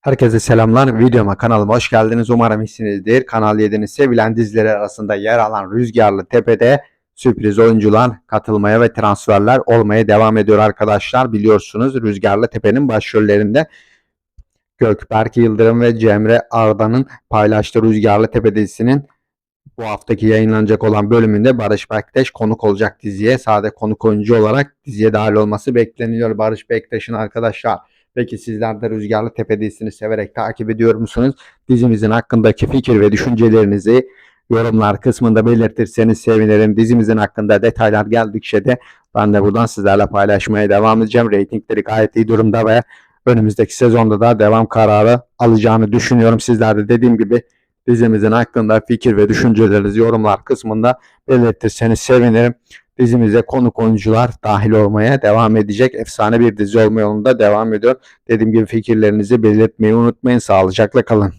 Herkese selamlar. Videoma kanalıma hoş geldiniz. Umarım iyisinizdir. Kanal 7'nin sevilen dizileri arasında yer alan Rüzgarlı Tepe'de sürpriz oyuncular katılmaya ve transferler olmaya devam ediyor arkadaşlar. Biliyorsunuz Rüzgarlı Tepe'nin başrollerinde Gökberk Yıldırım ve Cemre Arda'nın paylaştığı Rüzgarlı Tepe dizisinin bu haftaki yayınlanacak olan bölümünde Barış Bektaş konuk olacak diziye. Sade konuk oyuncu olarak diziye dahil olması bekleniyor Barış Bektaş'ın arkadaşlar. Peki sizler de Rüzgarlı Tepe dizisini severek takip ediyor musunuz? Dizimizin hakkındaki fikir ve düşüncelerinizi yorumlar kısmında belirtirseniz sevinirim. Dizimizin hakkında detaylar geldikçe de ben de buradan sizlerle paylaşmaya devam edeceğim. Reytingleri gayet iyi durumda ve önümüzdeki sezonda da devam kararı alacağını düşünüyorum. Sizler de dediğim gibi dizimizin hakkında fikir ve düşüncelerinizi yorumlar kısmında belirtirseniz sevinirim. Dizimize konuk oyuncular dahil olmaya devam edecek. Efsane bir dizi olma yolunda devam ediyor. Dediğim gibi fikirlerinizi belirtmeyi unutmayın. Sağlıcakla kalın.